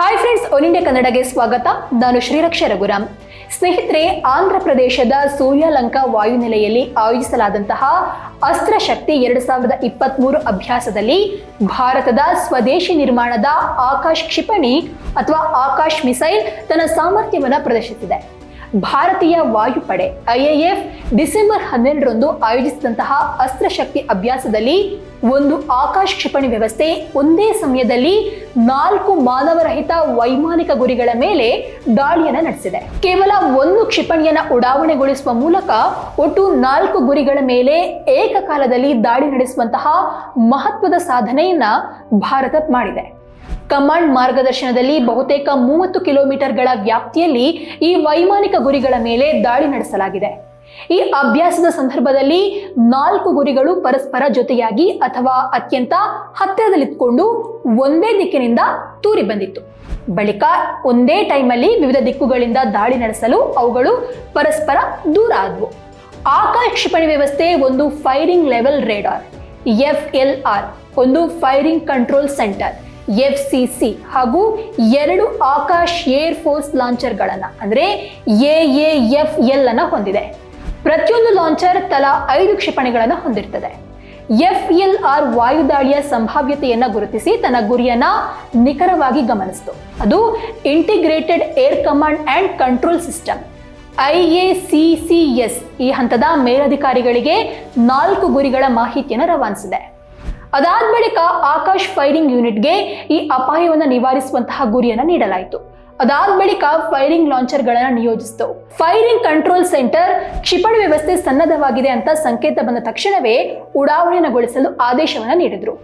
Hi friends one India ಕನ್ನಡಗೆ ಸ್ವಾಗತ. ನಾನು ಶ್ರೀರಕ್ಷ ರಘುರಾಮ್. ಸ್ನೇಹಿತರೆ, ಆಂಧ್ರ ಪ್ರದೇಶದ ಸೂರ್ಯಲಂಕಾ ವಾಯುನೆಲೆಯಲ್ಲಿ ಆಯೋಜಿಸಲಾದಂತಹ ಅಸ್ತ್ರಶಕ್ತಿ ಎರಡು ಸಾವಿರದ ಇಪ್ಪತ್ಮೂರು ಅಭ್ಯಾಸದಲ್ಲಿ ಭಾರತದ ಸ್ವದೇಶಿ ನಿರ್ಮಾಣದ ಆಕಾಶ್ ಕ್ಷಿಪಣಿ ಅಥವಾ ಆಕಾಶ್ ಮಿಸೈಲ್ ತನ್ನ ಸಾಮರ್ಥ್ಯವನ್ನು ಪ್ರದರ್ಶಿಸಿದೆ. ಭಾರತೀಯ ವಾಯುಪಡೆ ಐಎಎಫ್ ಡಿಸೆಂಬರ್ ಹನ್ನೆರಡರಂದು ಆಯೋಜಿಸಿದಂತಹ ಅಸ್ತ್ರಶಕ್ತಿ ಅಭ್ಯಾಸದಲ್ಲಿ ಒಂದು ಆಕಾಶ್ ಕ್ಷಿಪಣಿ ವ್ಯವಸ್ಥೆ ಒಂದೇ ಸಮಯದಲ್ಲಿ ನಾಲ್ಕು ಮಾನವರಹಿತ ವೈಮಾನಿಕ ಗುರಿಗಳ ಮೇಲೆ ದಾಳಿಯನ್ನು ನಡೆಸಿದೆ. ಕೇವಲ ಒಂದು ಕ್ಷಿಪಣಿಯನ್ನ ಉಡಾವಣೆಗೊಳಿಸುವ ಮೂಲಕ ಒಟ್ಟು ನಾಲ್ಕು ಗುರಿಗಳ ಮೇಲೆ ಏಕಕಾಲದಲ್ಲಿ ದಾಳಿ ನಡೆಸುವಂತಹ ಮಹತ್ವದ ಸಾಧನೆಯನ್ನ ಭಾರತ ಮಾಡಿದೆ. ಕಮಾಂಡ್ ಮಾರ್ಗದರ್ಶನದಲ್ಲಿ ಬಹುತೇಕ ಮೂವತ್ತು ಕಿಲೋಮೀಟರ್ಗಳ ವ್ಯಾಪ್ತಿಯಲ್ಲಿ ಈ ವೈಮಾನಿಕ ಗುರಿಗಳ ಮೇಲೆ ದಾಳಿ ನಡೆಸಲಾಗಿದೆ. ಈ ಅಭ್ಯಾಸದ ಸಂದರ್ಭದಲ್ಲಿ ನಾಲ್ಕು ಗುರಿಗಳು ಪರಸ್ಪರ ಜೊತೆಯಾಗಿ ಅಥವಾ ಅತ್ಯಂತ ಹತ್ತಿರದಲ್ಲಿತ್ಕೊಂಡು ಒಂದೇ ದಿಕ್ಕಿನಿಂದ ತೂರಿ ಬಂದಿತ್ತು. ಬಳಿಕ ಒಂದೇ ಟೈಮಲ್ಲಿ ವಿವಿಧ ದಿಕ್ಕುಗಳಿಂದ ದಾಳಿ ನಡೆಸಲು ಅವುಗಳು ಪರಸ್ಪರ ದೂರ ಆದವು. ಆಕಾಶ ಕ್ಷಿಪಣಿ ವ್ಯವಸ್ಥೆ ಒಂದು firing level radar F L R ಒಂದು firing control centre F C C ಹಾಗೂ ಎರಡು ಆಕಾಶ್ ಏರ್ ಫೋರ್ಸ್ ಲಾಂಚರ್ಗಳನ್ನು ಅಂದರೆ ಎ ಎ ಎಫ್ ಎಲ್ ಅನ್ನು ಹೊಂದಿದೆ. ಪ್ರತಿಯೊಂದು ಲಾಂಚರ್ ತಲಾ ಐದು ಕ್ಷಿಪಣಿಗಳನ್ನು ಹೊಂದಿರ್ತದೆ. ಎಫ್ ಎಲ್ ಆರ್ ವಾಯುದಾಳಿಯ ಸಂಭಾವ್ಯತೆಯನ್ನು ಗುರುತಿಸಿ ತನ್ನ ಗುರಿಯನ್ನ ನಿಖರವಾಗಿ ಗಮನಿಸಿತು. ಅದು integrated air command and control system I A C S ಈ ಹಂತದ ಮೇಲಧಿಕಾರಿಗಳಿಗೆ ನಾಲ್ಕು ಗುರಿಗಳ ಮಾಹಿತಿಯನ್ನು ರವಾನಿಸಿದೆ. ಅದಾದ ಬಳಿಕ ಆಕಾಶ್ ಫೈರಿಂಗ್ ಯೂನಿಟ್ಗೆ ಈ ಅಪಾಯವನ್ನು ನಿವಾರಿಸುವಂತಹ ಗುರಿಯನ್ನು ನೀಡಲಾಯಿತು. ಅದಾದ ಬಳಿಕ ಫೈರಿಂಗ್ ಲಾಂಚರ್ಗಳನ್ನು ನಿಯೋಜಿಸಿತು. ಫೈರಿಂಗ್ ಕಂಟ್ರೋಲ್ ಸೆಂಟರ್ ಕ್ಷಿಪಣಿ ವ್ಯವಸ್ಥೆ ಸನ್ನದ್ಧವಾಗಿದೆ ಅಂತ ಸಂಕೇತ ಬಂದ ತಕ್ಷಣವೇ ಉಡಾವಣೆಗೊಳಿಸಲು ಆದೇಶವನ್ನು ನೀಡಿದ್ರು.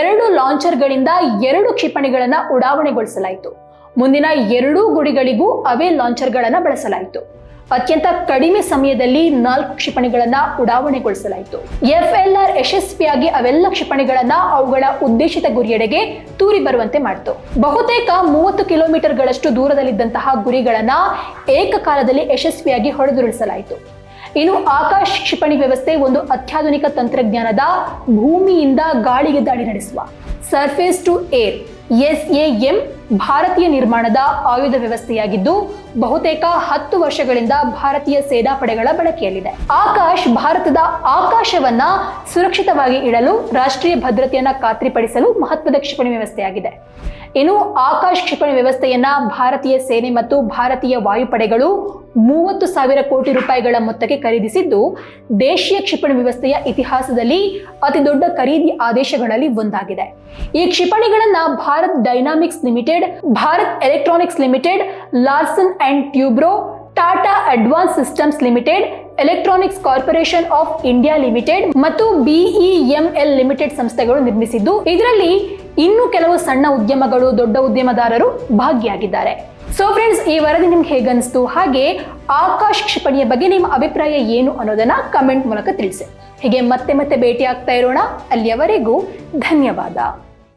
ಎರಡು ಲಾಂಚರ್ಗಳಿಂದ ಎರಡು ಕ್ಷಿಪಣಿಗಳನ್ನು ಉಡಾವಣೆಗೊಳಿಸಲಾಯಿತು. ಮುಂದಿನ ಎರಡೂ ಗುಡಿಗಳಿಗೂ ಅವೇ ಲಾಂಚರ್ಗಳನ್ನು ಬಳಸಲಾಯಿತು. ಅತ್ಯಂತ ಕಡಿಮೆ ಸಮಯದಲ್ಲಿ ನಾಲ್ಕು ಕ್ಷಿಪಣಿಗಳನ್ನ ಉಡಾವಣೆಗೊಳಿಸಲಾಯಿತು. ಆರ್ ಯಶಸ್ವಿಯಾಗಿ ಅವೆಲ್ಲ ಕ್ಷಿಪಣಿಗಳನ್ನ ಅವುಗಳ ಉದ್ದೇಶಿತ ಗುರಿಯೆಡೆಗೆ ತೂರಿ ಬರುವಂತೆ ಮಾಡಿತು. ಬಹುತೇಕ ಮೂವತ್ತು ಕಿಲೋಮೀಟರ್ಗಳಷ್ಟು ದೂರದಲ್ಲಿದ್ದಂತಹ ಗುರಿಗಳನ್ನ ಏಕಕಾಲದಲ್ಲಿ ಯಶಸ್ವಿಯಾಗಿ ಹೊಡೆದುರುಳಿಸಲಾಯಿತು. ಇನ್ನು ಆಕಾಶ ಕ್ಷಿಪಣಿ ವ್ಯವಸ್ಥೆ ಒಂದು ಅತ್ಯಾಧುನಿಕ ತಂತ್ರಜ್ಞಾನದ ಭೂಮಿಯಿಂದ ಗಾಳಿಗೆ ದಾಳಿ ನಡೆಸುವ. Surface to air, S M ಭಾರತೀಯ ನಿರ್ಮಾಣದ ಆಯುಧ ವ್ಯವಸ್ಥೆಯಾಗಿದ್ದು ಬಹುತೇಕ ಹತ್ತು ವರ್ಷಗಳಿಂದ ಭಾರತೀಯ ಸೇನಾಪಡೆಗಳ ಬಳಕೆಯಲ್ಲಿದೆ. ಆಕಾಶ್ ಭಾರತದ ಆಕಾಶವನ್ನ ಸುರಕ್ಷಿತವಾಗಿ ಇಡಲು ರಾಷ್ಟ್ರೀಯ ಭದ್ರತೆಯನ್ನ ಖಾತ್ರಿಪಡಿಸಲು ಮಹತ್ವದ ಕ್ಷಿಪಣಿ ವ್ಯವಸ್ಥೆಯಾಗಿದೆ. ಇನ್ನು ಆಕಾಶ್ ಕ್ಷಿಪಣಿ ವ್ಯವಸ್ಥೆಯನ್ನ ಭಾರತೀಯ ಸೇನೆ ಮತ್ತು ಭಾರತೀಯ ವಾಯುಪಡೆಗಳು ಮೂವತ್ತು ಸಾವಿರ ಕೋಟಿ ರೂಪಾಯಿಗಳ ಮೊತ್ತಕ್ಕೆ ಖರೀದಿಸಿದ್ದು, ದೇಶೀಯ ಕ್ಷಿಪಣಿ ವ್ಯವಸ್ಥೆಯ ಇತಿಹಾಸದಲ್ಲಿ ಅತಿ ದೊಡ್ಡ ಖರೀದಿ ಆದೇಶಗಳಲ್ಲಿ ಒಂದಾಗಿದೆ. ಈ ಕ್ಷಿಪಣಿಗಳನ್ನ Bharat dynamics limited, Bharat electronics limited, Larsen and Toubro Tata advanced systems limited electronics corporation of India limited ಮತ್ತು ಬಿಇಎಂಎಲ್ ಲಿಮಿಟೆಡ್ ಸಂಸ್ಥೆಗಳು ನಿರ್ಮಿಸಿದ್ದು, ಇದರಲ್ಲಿ ಇನ್ನು ಕೆಲವು ಸಣ್ಣ ಉದ್ಯಮಗಳು, ದೊಡ್ಡ ಉದ್ಯಮದಾರರು ಭಾಗಿಯಾಗಿದ್ದಾರೆ. ಸೊ ಫ್ರೆಂಡ್ಸ್ ಈ ವರದಿ ನಿಮ್ಗೆ ಹೇಗನ್ನಿಸ್ತು? ಹಾಗೆ ಆಕಾಶ್ ಕ್ಷಿಪಣಿಯ ಬಗ್ಗೆ ನಿಮ್ಮ ಅಭಿಪ್ರಾಯ ಏನು ಅನ್ನೋದನ್ನ ಕಮೆಂಟ್ ಮೂಲಕ ತಿಳಿಸಿ. ಹೀಗೆ ಮತ್ತೆ ಮತ್ತೆ ಭೇಟಿ ಆಗ್ತಾ ಇರೋಣ. ಅಲ್ಲಿಯವರೆಗೂ ಧನ್ಯವಾದ.